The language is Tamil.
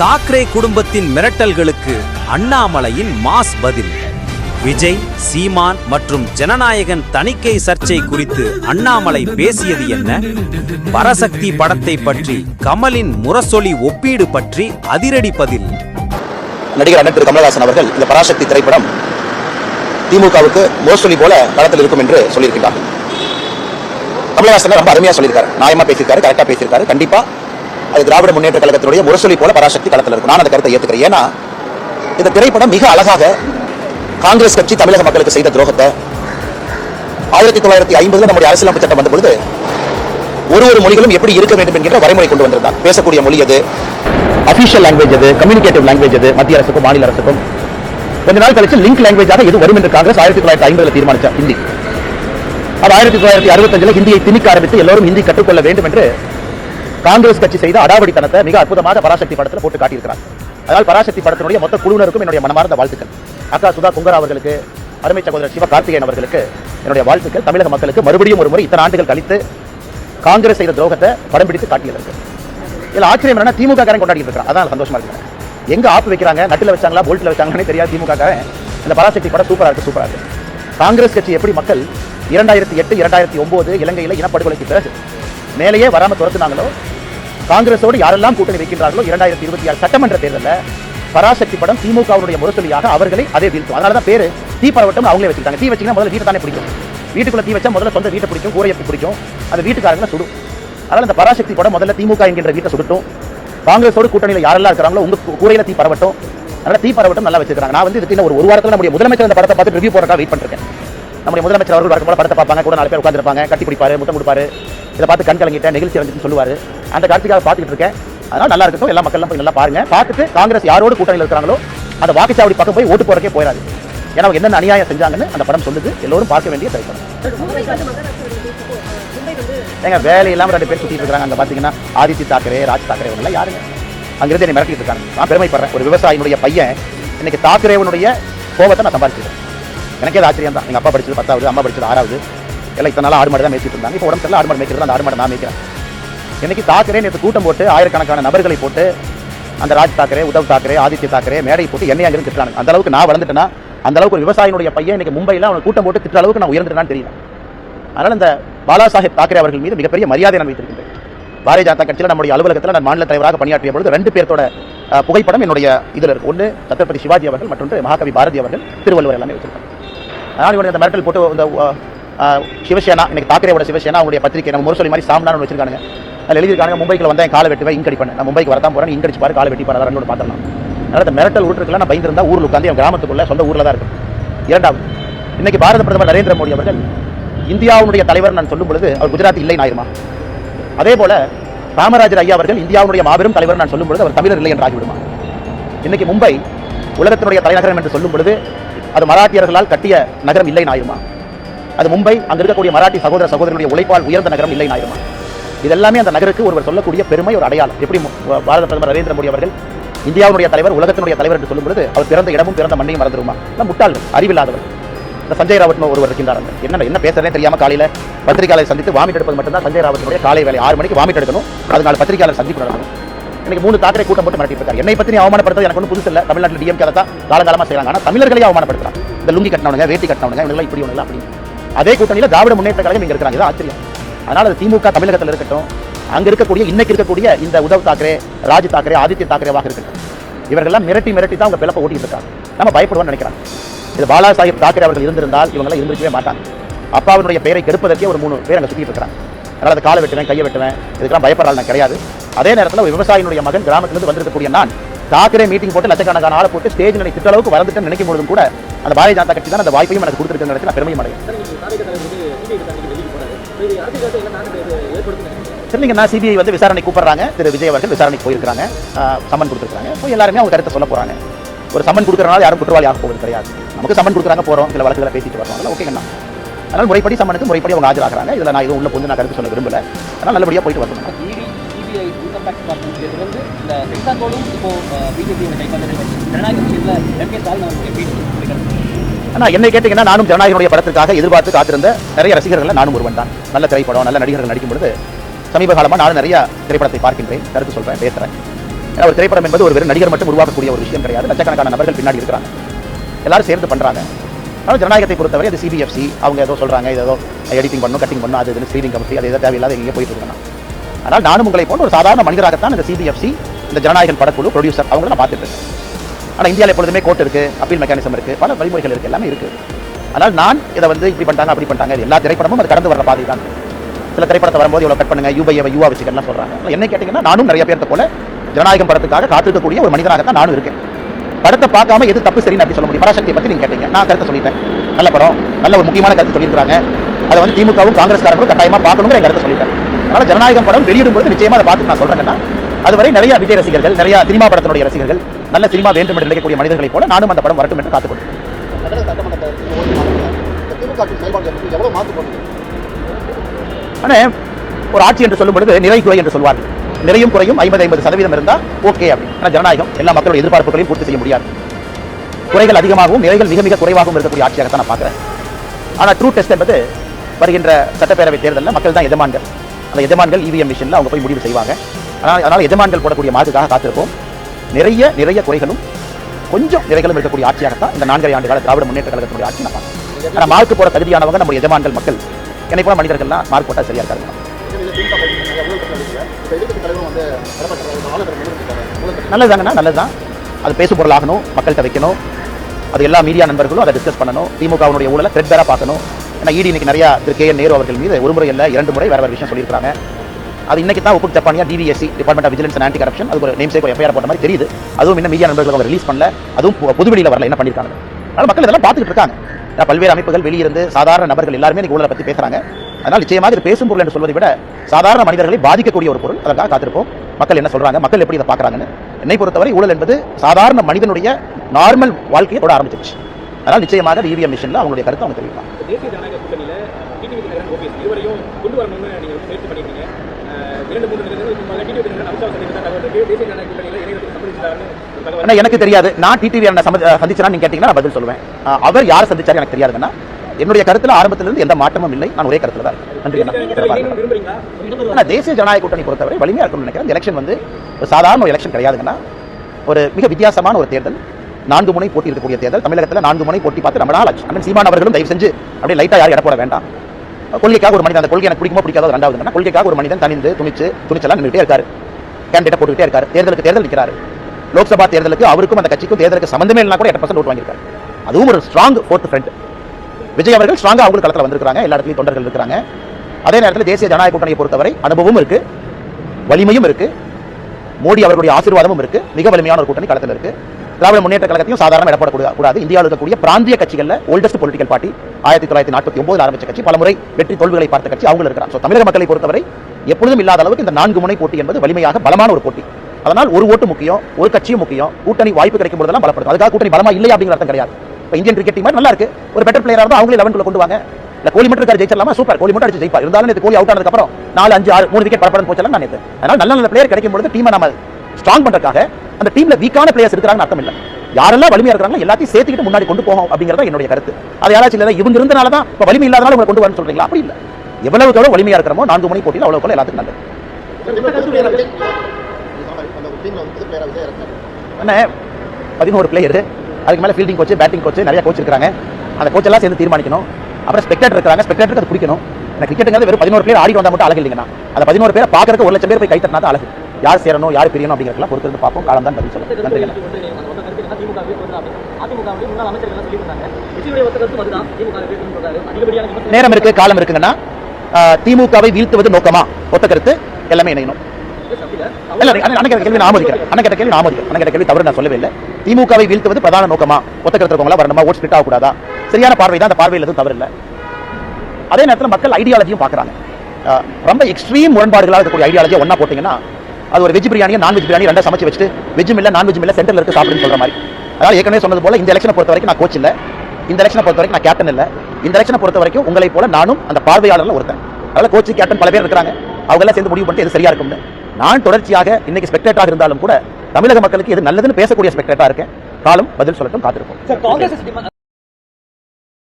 தாக்கரே குடும்பத்தின் மிரட்டல்களுக்கு அண்ணாமலையின் மாஸ் பதில். விஜய் சீமான் மற்றும் ஜனநாயகன் தணிக்கை சர்ச்சை குறித்து அண்ணாமலை பேசியது என்ன? பரசக்தி படத்தை பற்றி கமலின் முரசொலி ஒப்பீடு பற்றி அதிரடி பதில். நடிகர் அண்ணன் திரு கமலஹாசன் அவர்கள் இந்த பராசக்தி திரைப்படம் திமுகவுக்கு முரசொலி போல களத்தில் இருக்கும் என்று சொல்லியிருக்கிறார் கமலஹாசன் ரொம்ப அருமையா சொல்லியிருக்காரு. நியாயமா பேசியிருக்காரு கரெக்டா பேசியிருக்காரு. கண்டிப்பா அது திராவிட முன்னேற்ற கழகத்தினுடைய முரசொலி போல பராசக்தி களத்தில் இருக்கும். நான் அந்த கருத்தை ஏற்றுக்கிறேன் ஏன்னா இந்த திரைப்படம் மிக அழகாக காங்கிரஸ் கட்சி தமிழக மக்களுக்கு செய்த துரோகத்தை ஆயிரத்தி தொள்ளாயிரத்தி ஐம்பதுல நம்முடைய அரசியலமைப்பு சட்டம் வந்த பொழுது ஒரு ஒரு மொழிகளும் எப்படி இருக்க வேண்டும் என்கிற வரைமுறை கொண்டு வந்திருந்தார். பேசக்கூடிய மொழி அது அபிஷியல் லாங்குவேஜ் அது கம்யூனிகேட்டிவ் லாங்குவேஜ் அது மத்திய அரசுக்கும் மாநில அரசுக்கும். கொஞ்ச நாள் கழிச்சு லிங்க் லாங்குவேஜாக இது வரும் என்று காங்கிரஸ் ஆயிரத்தி தொள்ளாயிரத்தி ஐம்பதுல தீர்மானிச்சார் ஹிந்தி. அது ஆயிரத்தி தொள்ளாயிரத்தி அறுபத்தஞ்சில் ஹிந்தியை திணிக்க ஆரம்பித்து எல்லோரும் ஹிந்தி கற்றுக்கொள்ள வேண்டும் என்று காங்கிரஸ் கட்சி செய்த அடாவடித்தனத்தை மிக அற்புதமாக பராசக்தி படத்தில் போட்டு காட்டியிருக்கிறார். அதனால் பராசக்தி படத்தினுடைய மொத்த குழுவினருக்கும் என்னுடைய மனமார்ந்த வாழ்த்துக்கள். அக்கா சுதா குங்கரா அவர்களுக்கு அருமை சகோதரர் சிவ கார்த்திகேயன் அவர்களுக்கு என்னுடைய வாழ்த்துக்கள். தமிழக மக்களுக்கு மறுபடியும் ஒரு முறை இத்தனை ஆண்டுகள் கழித்து காங்கிரஸ் செய்த துரோகத்தை படம் பிடித்து காட்டியிருக்கு இதில் ஆச்சரியம் என்ன திமுக காரன் கொண்டாடி அதான் சந்தோஷமா இருக்கு எங்க ஆப்பு வைக்கிறாங்க? நட்டுல வச்சாங்களா? போல்ட்டில் வச்சாங்கன்னு தெரியாது திமுக காரன் இந்த பராசக்தி படம் சூப்பரா இருக்கு சூப்பராக இருக்கு. காங்கிரஸ் கட்சி எப்படி மக்கள் இரண்டாயிரத்தி எட்டு இரண்டாயிரத்தி ஒன்பது இலங்கையில் இனப்படுகொலைக்கு பிறகு மேலேயே வராமல் துரத்துனாங்களோ காங்கிரஸோடு யாரெல்லாம் கூட்டணி வைக்கின்றார்களோ இரண்டாயிரத்தி இருபத்தி ஆறு சட்டமன்ற தேர்தலில் பராசக்தி படம் திமுகவுடைய முரசொலியாக அவர்களை அதே வீழ்த்தும். அதனால தான் பேர் தீ பரவட்டம் அவங்களே வச்சுக்கிட்டாங்க. தீ வச்சிங்கன்னா முதல்ல வீட்டை தானே பிடிக்கும். வீட்டுக்குள்ள தீ வச்சா முதல்ல சொந்த வீட்டை பிடிக்கும் கூரையை பிடிக்கும்? அந்த வீட்டுக்காரங்களை சுடும். அதனால் அந்த பராசக்தி படம் முதல்ல திமுக என்கின்ற வீட்டை சுடட்டும். காங்கிரஸோடு கூட்டணியில் யாரெல்லாம் இருக்கிறாங்களோ உங்கள் கூரையில் தீ பரவட்டும். அதனால் தீ பரவட்டும் நல்லா வச்சிருக்காங்க நான் வந்து இதுக்கு ஒரு ஒரு வாரத்தில் நம்முடைய முதலமைச்சர் அந்த படத்தை பார்த்து ரிவ்யூ போறதா வெயிட் பண்ணிருக்கேன் நம்முடைய முதலமைச்சர் அவர்கள் வழக்கம் போல படத்தை பார்ப்பாங்க கூட நாலு பேர் உட்காந்துருப்பாங்க கட்டி பிடிப்பாரு முத்தம் கொடுப்பாரு இதை பார்த்து கண் கலங்கிட்டேன் நிகழ்ச்சி வந்துட்டு சொல்லுவாரு. அந்த காட்சிக்காக பார்த்துக்கிட்டு இருக்கேன். அதனால நல்லா இருக்கட்டும் எல்லா மக்கள்லாம் போய் நல்லா பாருங்க. பார்த்துட்டு காங்கிரஸ் யாரோடு கூட்டணியில் இருக்கிறாங்களோ அந்த வாக்குச்சாவடி பக்கம் போய் ஓட்டு போறக்கே போயிடாது. ஏன்னா என்னென்ன அநியாயம் செஞ்சாங்கன்னு அந்த படம் சொல்லுது. எல்லோரும் பார்க்க வேண்டிய திரைப்படம். ஏங்க வேலை இல்லாம ரெண்டு பேர் சுத்திட்டு இருக்காங்க அங்கே பாத்தீங்கன்னா ஆதித்ய தாக்கரே ராஜ் தாக்கரே இவங்க யாருங்க? அங்கிருந்து என்னை மிரட்டிட்டு இருக்காங்க. நான் பெருமைப்படுறேன். ஒரு விவசாயினுடைய பையன் இன்னைக்கு தாக்கரேவனுடைய கோபத்தை நான் சம்பாதிச்சிருக்கேன் எனக்கே அது ஆச்சரியம் தான் எங்கள் அப்பா படிச்சது பத்தாவது அம்மா படிச்சது ஆறாவது. எல்லாம் இத்தனை நாள் ஆடு மாடு தான் மேய்ச்சிட்டு இருந்தாங்க. இப்போ உடம்பு சரியில்லை ஆடு மாடு மேய்க்கிறது அந்த ஆடு மாடு நான் மேய்க்கிறேன். இன்னைக்கு தாக்கரே நேற்று கூட்டம் போட்டு ஆயிரக்கணக்கான நபர்களை போட்டு அந்த ராஜ் தாக்கரே உத்தவ் தாக்கரே ஆதித்ய தாக்கரே மேடை போட்டு என்னை அங்கிருந்து திட்டுறாங்க அந்த அளவுக்கு நான் வளர்ந்துட்டேன்னா அந்த அளவுக்கு ஒரு விவசாயினுடைய பையன் இன்னைக்கு மும்பையில் அவனை கூட்டம் போட்டு திட்டுற அளவுக்கு நான் உயர்ந்துட்டேனான்னு தெரியல. அதனால இந்த பாலா சாஹேப் தாக்கரே அவர்கள் மீது மிகப்பெரிய மரியாதை நான் வைத்திருக்கின்றேன். பாரதிய ஜனதா கட்சியில் நம்முடைய அலுவலகத்தில் நான் மாநில தலைவராக பணியாற்றிய பொழுது ரெண்டு பேர்த்தோட புகைப்படம் என்னுடைய இதில் இருக்கு. ஒன்று சத்ரபதி சிவாஜி அவர்கள் மற்றொன்று மகாகவி பாரதி அவர்கள் திருவள்ளுவர் எல்லாமே வச்சிருக்காங்க. அதனால் இவனுடைய அந்த மிரட்டல் போட்டு இந்த சிவசேனா இன்னைக்கு தாக்கரேவோட சிவசேனா அவங்களுடைய பத்திரிகை நம்ம முரசொலி மாதிரி சாம்னான்னு வச்சிருக்காங்க அதில் எழுதியிருக்காங்க மும்பைக்கு என் காலை வெட்டுவேன் இங்கடி பண்ணேன் நான் மும்பைக்கு வரதான் போகிறேன் இங்கடிச்சு பாரு காலை வெட்டி பாரு ரெண்டு பார்த்துடலாம். அதனால் அந்த மிரட்டல் விட்டுருக்கலாம் நான் பயந்துருந்தா ஊரில் உட்காந்து என் கிராமத்துக்குள்ள சொந்த ஊரில் தான் இருக்கும். இரண்டாவது இன்னைக்கு பாரத பிரதமர் நரேந்திர மோடி அவர்கள் இந்தியாவுடைய தலைவர் நான் சொல்லும் பொழுது அவர் குஜராத் இல்லை ஆயிருமா அதே போல காமராஜர் ஐயா அவர்கள் இந்தியாவுடைய மாபெரும் தலைவர் நான் சொல்லும் பொழுது அவர் தமிழர் இல்லை என்று ஆகிவிடுமா? இன்னைக்கு மும்பை உலகத்தினுடைய தலைநகரம் என்று சொல்லும் பொழுது அது மராட்டியர்களால் கட்டிய நகரம் இல்லை ஆயிருமா அது மும்பை அங்க இருக்கக்கூடிய மராட்டி சகோதர சகோதரனுடைய உழைப்பால் உயர்ந்த நகரம் இல்லை நாயுமா? இதெல்லாமே அந்த நகருக்கு ஒருவர் சொல்லக்கூடிய பெருமை ஒரு அடையாளம். எப்படி பாரத பிரதமர் நரேந்திர மோடி அவர்கள் இந்தியாவுடைய தலைவர் உலகத்தினுடைய தலைவர் என்று சொல்லும் பொழுது அவர் பிறந்த இடமும் பிறந்த மண்ணையும் மறந்துருமா? எல்லாம் முட்டாள்கள் அறிவில்லாதவர் இந்த சஞ்சய் ராவத்னு ஒருவர் இருக்கின்றார் என்ன என்ன பேசுறதே தெரியாம காலையில பத்திரிகையாளர் சந்தித்து வாமிட் எடுப்பது மட்டும்தான் சஞ்சய் ராவத்தினுடைய காலை வேலை ஆறு மணிக்கு வாமிட் எடுக்கணும். அதனால பத்திரிகையாளர் சந்திப்பு நடக்கணும். இன்னைக்கு மூணு தாக்கரை கூட்டம் போட்டு மிரட்டிட்டு இருக்காரு. என்னை பத்தி நீ எனக்கு ஒன்றும் புதுசு இல்லை. தமிழ்நாட்டில் டிஎம்கே அதை தான் காலங்காலமா செய்றாங்க. ஆனா தமிழர்களையும் அவமானப்படுத்துறாங்க இந்த லுங்கி கட்டினவங்க வேட்டி கட்டினவங்க இவங்கெல்லாம் இப்படி ஒன்று அப்படி. அதே கூட்டணியில் திராவிட முன்னேற்ற கழகம் இங்க இருக்கிறாங்க. இது ஆச்சரியம். அதனால அது திமுக தமிழகத்தில் இருக்கட்டும் அங்க இருக்கக்கூடிய இன்னைக்கு இருக்கக்கூடிய இந்த உதவ் தாக்கரே ராஜ் தாக்கரே ஆதித்ய தாக்கரேவாக இருக்கட்டும் இவர்கள்லாம் மிரட்டி மிரட்டி தான் அவங்க பிளப்ப ஓட்டிட்டு இருக்காங்க. நம்ம பயப்படுவோம்னு நினைக்கிறாங்க. இது பாலா சாஹிப் தாக்கரே அவர்கள் இருந்திருந்தால் இவங்கெல்லாம் இருந்திருக்கவே மாட்டாங்க. அப்பாவினுடைய பெயரை கெடுப்பதற்கே ஒரு மூணு பேர் அங்கே சுற்றிட்டு இருக்கிறாங்க. அதனால அதை காலை வெட்டுவேன் கையை வெட்டுவேன். இதுக்கெல்லாம் பயப்படுற நான் கிடையாது. அதே நேரத்தில் ஒரு விவசாயினுடைய மகன் கிராமத்திலிருந்து வந்திருக்கக்கூடிய நான் தாக்கரே மீட்டிங் போட்டு லட்சக்கணக்கான ஆளை போட்டு ஸ்டேஜ் நிலை திட்ட அளவுக்கு வளர்ந்துட்டு நினைக்கும் பொழுதும் கூட அந்த பாரதிய ஜனதா கட்சி தான் அந்த வாய்ப்பையும் எனக்கு கொடுத்துருக்கிற நான் பெருமையும் அடைகிறேன். சரிங்க நான் சிபிஐ வந்து விசாரணை கூப்பிடுறாங்க. திரு விஜய் அவர்கள் விசாரணைக்கு போயிருக்காங்க சம்மன் கொடுத்துருக்காங்க போய் எல்லாருமே அவங்க கருத்தை சொல்ல போறாங்க. ஒரு சம்மன் கொடுக்கறனால யாரும் குற்றவாளி ஆக போவது கிடையாது. நமக்கு சம்மன் கொடுக்குறாங்க போறோம். சில வழக்குகளை பேசிட்டு வரோம் ஓகேங்கண்ணா அதனால முறைப்படி சம்மனுக்கு முறைப்படி அவங்க ஆஜராகிறாங்க. இதுல நான் எதுவும் உள்ள புந்து நான் கருத்து சொல்ல விரும்பல. அதனால நல்லபடியா போயிட்டு வரணும். சிபிஐ இன்கம் டேக்ஸ் டிபார்ட்மெண்ட் வந்து இந்த சென்சார் இப்போ பிஜேபி ஜனநாயக விஷயத்தில் எம் கே ஸ்டாலின் எப்படி ஆனா என்னை கேட்டீங்கன்னா நானும் ஜனநாயகனுடைய படத்திற்காக எதிர்பார்த்து காத்திருந்த நிறைய ரசிகர்கள் நானும் ஒருவன் தான். நல்ல திரைப்படம் நல்ல நடிகர்கள் நடிக்கும் பொழுது சமீப காலமாக நானும் நிறைய திரைப்படத்தை பார்க்கின்றேன். கருத்து சொல்றேன் பேசுகிறேன் ஏன்னா ஒரு திரைப்படம் என்பது ஒரு வெறும் நடிகர் மட்டும் உருவாக்கக்கூடிய ஒரு விஷயம் கிடையாது. லட்சக்கணக்கான நபர்கள் பின்னாடி இருக்கிறாங்க. எல்லாரும் சேர்ந்து பண்றாங்க. ஆனால் ஜனநாயகத்தை பொறுத்தவரை அது சிபிஎஃப்சி அவங்க ஏதோ சொல்றாங்க ஏதோ எடிட்டிங் பண்ணும் கட்டிங் பண்ணும் அது இது ஸ்ரீலிங் கமிட்டி அது எதோ தேவையில்லாத இங்கே போயிட்டு இருக்கணும் ஆனால் நானும் உங்களை போன்ற ஒரு சாதாரண மனிதராகத்தான் இந்த சிபிஎஃப்சி இந்த ஜனநாயகன் படக்குழு ப்ரொடியூசர் அவங்கள நான் பார்த்துட்டு இருக்கேன். ஆனால் இந்தியாவில் எப்பொழுதுமே கோர்ட் இருக்கு அப்பீல் மெக்கானிசம் இருக்குது பல வழிமுறைகள் இருக்குது எல்லாமே இருக்கு. ஆனால் நான் இதை வந்து இப்படி பண்ணிட்டாங்க அப்படி பண்ணிட்டாங்க எல்லா திரைப்படமும் அது கடந்து வர பாதை தான். சில திரைப்படத்தை வரும்போது இவ்வளோ கட் பண்ணுங்க யூபையை யூவா வச்சுக்கலாம் சொல்கிறாங்க என்ன கேட்டிங்கன்னா நானும் நிறைய பேர்த்த போல ஜனநாயகம் படத்துக்காக காத்திருக்கக்கூடிய ஒரு மனிதனாகத்தான் நானும் இருக்கேன். படத்தை பார்க்காம எது தப்பு சரின்னு அப்படி சொல்ல முடியும். பராசக்தியை பற்றி நீங்க கேட்டீங்க. நான் கருத்தை சொல்லிட்டேன். நல்ல படம் நல்ல ஒரு முக்கியமான கருத்து சொல்லியிருக்காங்க அதை வந்து திமுகவும் காங்கிரஸ்காரங்களும் கட்டாயமாக பார்க்கணுங்கிற கருத்தை சொல்லிட்டேன். அதனால ஜனநாயகம் படம் வெளியிடும்போது நிச்சயமா அதை பார்த்து நான் சொல்றேன்னா அதுவரை நிறைய விஜய் ரசிகர்கள் நிறைய சினிமா படத்தினுடைய ரசிகர்கள் நல்ல சினிமா வேண்டும் என்று நினைக்கக்கூடிய மனிதர்களைப் போல நானும் அந்த படம் வரட்டும் என்று காத்துக்கொள்கிறேன் ஆனால் ஒரு ஆட்சி என்று சொல்லும் பொழுது நிறை குறை என்று சொல்வார்கள். நிறையும் குறையும் ஐம்பது ஐம்பது சதவீதம் இருந்தா ஓகே அப்படி ஆனா ஜனநாயகம் எல்லா மக்களுடைய எதிர்பார்ப்புகளையும் பூர்த்தி செய்ய முடியாது. குறைகள் அதிகமாகவும் நிறைகள் மிக மிக குறைவாகவும் இருக்கக்கூடிய ஆட்சியாகத்தான் நான் பார்க்குறேன். ஆனா ட்ரூ டெஸ்ட் என்பது வருகின்ற சட்டப்பேரவை தேர்தலில் மக்கள் தான் எதமான்கள் அந்த எஜமான்கள் இவிஎம் மிஷினில் அவங்க போய் முடிவு செய்வாங்க. ஆனால் அதனால் எஜமான்கள் போடக்கூடிய மார்க்குக்காக காத்திருப்போம். நிறைய நிறைய குறைகளும் கொஞ்சம் நிறைகளும் இருக்கக்கூடிய ஆட்சியாகத்தான் இந்த நான்கரை ஆண்டு கால திராவிட முன்னேற்ற கழகத்தினுடைய ஆட்சி நான் பார்க்கிறேன். ஆனால் மார்க் போட தகுதியானவங்க நம்முடைய எஜமான்கள் மக்கள். என்னை போல மனிதர்கள்லாம் மார்க் போட்டால் சரியாக இருக்காங்க நல்லதுதாங்கண்ணா நல்லதுதான். அது பேசு பொருளாகணும் மக்கள்கிட்ட வைக்கணும். அது எல்லா மீடியா நண்பர்களும் அதை டிஸ்கஸ் பண்ணணும். திமுகவுடைய ஊழலை த்ரெட் பேரா பார்க்கணும். ஏன்னா இடி இன்னைக்கு நிறைய திரு கே என் நேரு அவர்கள் மீது ஒரு முறை இல்லை இரண்டு முறை வேற வேற விஷயம் சொல்லியிருக்காங்க அது இன்னைக்கு தான் ஒப்பு ஜப்பானியா DVSC department of vigilance and anti corruption அது ஒரு நேம் சேக் எஃப்ஐஆர் போட்ட மாதிரி தெரியுது. அதுவும் இன்னும் மீடியா நண்பர்கள் அவங்க ரிலீஸ் பண்ணல. அதுவும் பொ- வரல என்ன பண்ணியிருக்காங்க அதனால் மக்கள் இதெல்லாம் பார்த்துட்டு இருக்காங்க. பல்வேறு அமைப்புகள் வெளியிருந்து சாதாரண நபர்கள் எல்லாருமே இன்னைக்கு ஊழலை பற்றி பேசுறாங்க. அதனால் நிச்சயமாக இது பேசும் பொருள் என்று சொல்வதை விட சாதாரண மனிதர்களை பாதிக்கக்கூடிய ஒரு பொருள். அதற்காக காத்திருப்போம். மக்கள் என்ன சொல்றாங்க? மக்கள் எப்படி இதை பார்க்குறாங்கன்னு? என்னை பொறுத்தவரை ஊழல் என்பது சாதாரண மனிதனுடைய நார்மல் வாழ்க்கையை தொட ஆரம்பிச்சிருச்சு. அதனால் நிச்சயமாக இவிஎம் மிஷன்ல அவங்களுடைய கருத்தை அவங்க தெரிவிப்பாங்க. தேசிய ஜனநாயக கூட்டணியில டிடிவி தினகரன் ஓபிஎஸ் இருவரையும் கொண்டு வரணும்னு நீங்க வந்து முயற்சி பண்ணிருக்கீங்க. அஹ் இரண்டு மூன்று தினங்களுக்கு முன்பாக டிடிவி தினகரன் அமித்ஷா சந்தித்த தகவல் இருக்கு தேசிய ஜனநாயக கூட்டணியில இணையத்துக்கு சம்மதிச்சிட்டாருன்னு ஒரு தகவல் ஆனா எனக்கு தெரியாது. நான் டிடிவி சம- சந்திச்சனா நீங்க கேட்டீங்கன்னா நான் பதில் சொல்லுவேன். அவர் யார் சந்திச்சாரு எனக்கு தெரியாதுன்னா என்னுடைய கருத்துல ஆரம்பத்திலிருந்து எந்த மாற்றமும் இல்லை. நான் ஒரே கருத்துல தான் நன்றி அண்ணா. கூட்டணியில சிறப்பாக இணையணும் இருக்கணும். விரும்புறீங்களா? ஆனா தேசிய ஜனநாயக கூட்டணி பொறுத்தவரை வலிமையா இருக்கணும்னு நினைக்கிறேன். எலெக்ஷன் வந்து ஒரு சாதாரண ஒரு எலெக்ஷன் கிடையாதுங்கன்னா ஒரு மிக வித்தியாசமான ஒரு தேர்தல். நான்கு முனை போட்டி இருக்கக்கூடிய தேர்தல். தமிழகத்துல நான்கு முனை போட்டி பார்த்து ரொம்ப நாள் ஆச்சு அண்ணன் சீமான் அவர்களும் தயவு செஞ்சு அப்படியே லைட்டாக யாரும் எடை வேண்டாம். கொள்கைக்காக ஒரு மனிதன் அந்த கொள்கை எனக்கு பிடிக்குமோ பிடிக்காத ரெண்டாவது கொள்கைக்காக ஒரு மனிதன் தனிந்து துணிச்சு துணிச்சலாம் நின்றுட்டே இருக்காரு. கேண்டிடேட் போட்டுக்கிட்டே இருக்காரு. தேர்தலுக்கு தேர்தல் நிற்கிறாரு. லோக்சபா தேர்தலுக்கு அவருக்கும் அந்த கட்சிக்கும் தேர்தலுக்கு சம்பந்தமே இல்லைனா கூட எட்டு பர்சன்ட் ஓட்டு வாங்கியிருக்காரு. அதுவும் ஒரு ஸ்ட்ராங் ஃபோர்த் ஃப்ரண்ட் விஜய் அவர்கள் ஸ்ட்ராங்காக அவங்களுக்கு களத்தில் வந்திருக்காங்க எல்லா இடத்துலையும் தொண்டர்கள் இருக்கிறாங்க. அதே நேரத்தில் தேசிய ஜனநாயக கூட்டணியை பொறுத்தவரை அனுபவமும் இருக்கு. வலிமையும் இருக்கு. மோடி அவர்களுடைய ஆசீர்வாதமும் இருக்கு. மிக வலிமையான ஒரு கூட்டணி களத்தில் இருக்கு. திராவிட முன்னேற்ற கழகத்தையும் சாதாரண இடப்படக்கூடாது இந்தியாவில் இருக்கக்கூடிய பிராந்திய கட்சிகளில் ஓல்டஸ்ட் பொலிட்டிக்கல் பார்ட்டி ஆயிரத்தி தொள்ளாயிரத்தி நாற்பத்தி ஒன்பதில் ஆரம்பிச்ச கட்சி பலமுறை வெற்றி தோல்விகளை பார்த்த கட்சி அவங்க இருக்கிறார் ஸோ தமிழக மக்களை பொறுத்தவரை எப்பொழுதும் இல்லாத அளவுக்கு இந்த நான்கு முனை போட்டி என்பது வலிமையாக பலமான ஒரு போட்டி. அதனால் ஒரு ஓட்டு முக்கியம் ஒரு கட்சியும் முக்கியம் கூட்டணி வாய்ப்பு கிடைக்கும் போதெல்லாம் பலப்படுத்தும். அதுக்காக கூட்டணி பலமா இல்லையா அப்படிங்கிற அர்த்தம் கிடையாது. இப்போ இந்தியன் கிரிக்கெட் டீம் நல்லா இருக்கு. ஒரு பெட்டர் பிளேயரா இருந்தால் அவங்களே லெவன்குள்ள கொண்டு வாங்க. இல்லை கோலி மட்டும் இருக்காரு ஜெயிச்சிடலாமா? சூப்பர் கோலி மட்டும் அடிச்சு ஜெயிப்பார். இருந்தாலும் இந்த கோலி அவுட் ஆனதுக்கு அப்புறம் நாலு அஞ்சு ஆறு மூணு விக்கெட் பரப்பரன்னு போச்சலாம் நான் நினைத்தேன் அதனால் நல்ல நல்ல பிளேயர் கிடைக்கும் பொழுது டீமை நம்ம ஸ்ட்ராங் பண்றதுக்காக அந்த டீம்ல வீக்கான பிளேயர்ஸ் இருக்கிறாங்கன்னு அர்த்தம் இல்ல. யாரெல்லாம் வலிமையா இருக்காங்களோ எல்லாத்தையும் சேர்த்துக்கிட்டு முன்னாடி கொண்டு போகும் அப்படிங்கறத என்னுடைய கருத்து. அது யாராச்சும் இல்லை இவங்க இருந்தனால தான் இப்போ வலிமை இல்லாதனால உங்களை கொண்டு வரணும்னு சொல்றீங்களா? அப்படி இல்லை. எவ்வளவு எவ்வளவு வலிமையா இருக்கிறோமோ நான்கு மணி போட்டியில் அவ்வளவு எல்லாத்துக்கும் நல்லது. என்ன பதினோரு பிளேயர் அதுக்கு மேலே ஃபீல்டிங் கோச் பேட்டிங் கோச்சு நிறைய கோச் இருக்காங்க அந்த கோச் எல்லாம் சேர்ந்து தீர்மானிக்கணும். அப்புறம் ஸ்பெக்டேட்டர் இருக்காங்க ஸ்பெக்டேட்டருக்கு அது பிடிக்கணும். எனக்கு கிரிக்கெட்டுங்கிறது வெறும் பதினோரு பேர் ஆடி வந்தா மட்டும் அழகு இல்லைங்கண்ணா. அந்த பதினோரு பேரை பார்க்கறதுக்கு ஒரு லட்சம் பேர் போய் கை தட்டினா தான் அழகு. யார் சேரணும் யார் பிரியணும் அப்படிங்கிறதுலாம் பொறுத்து இருந்து பார்ப்போம். காலம் தான் பதில் சொல்லுங்க நன்றிங்க நேரம் இருக்கு காலம் இருக்குங்கன்னா திமுகவை வீழ்த்துவது நோக்கமா? ஒத்த கருத்து எல்லாமே இணையணும். கேள்வி நான் ஆமோதிக்கிறேன். அண்ணன் கேள்வி நான் ஆமோதிக்கிறேன். அண்ணன் கேட்ட கேள்வி தவறு நான் சொல்லவே இல்லை. திமுகவை வீழ்த்துவது பிரதான நோக்கமா? ஒத்த கருத்து வரணுமா? ஓட் ஸ்பிட் ஆகக்கூடாதா? சரியான பார்வை தான் அந்த பார்வையில் எதுவும் தவறு இல்லை. அதே நேரத்தில் மக்கள் ஐடியாலஜியும் பார்க்குறாங்க. ரொம்ப எக்ஸ்ட்ரீம் முரண்பாடுகளாக இருக்கக்கூடிய ஐடியாலஜியை ஒன்றா போட்டிங்கன்னா அது ஒரு வெஜ் பிரியாணியை நான் வெஜ் பிரியாணி ரெண்டா சமைச்சு வச்சுட்டு வெஜ்ஜும் இல்லை நான் இல்லை சென்டரில் இருக்கு சாப்பிடுன்னு சொல்ற மாதிரி. அதாவது ஏற்கனவே சொன்னது போல இந்த எலெக்ஷனை பொறுத்த வரைக்கும் நான் கோச் இல்லை. இந்த எலெக்ஷனை பொறுத்த வரைக்கும் நான் கேப்டன் இல்லை. இந்த எலெக்ஷனை பொறுத்த வரைக்கும் உங்களை போல நானும் அந்த பார்வையாளர்கள் ஒருத்தன். அதனால கோச்சு கேப்டன் பல பேர் இருக்கிறாங்க. அவங்க எல்லாம் சேர்ந்து முடிவு பண்ணிட்டு எது சரியா இருக்கும்னு. நான் தொடர்ச்சியாக இன்னைக்கு ஸ்பெக்டேட்டாக இருந்தாலும் கூட தமிழக மக்களுக்கு எது நல்லதுன்னு பேசக்கூடிய ஸ்பெக்டேட்டா இருக்கேன். காலம் பதில் சொல்லட்டும் காத்திருப்போம்.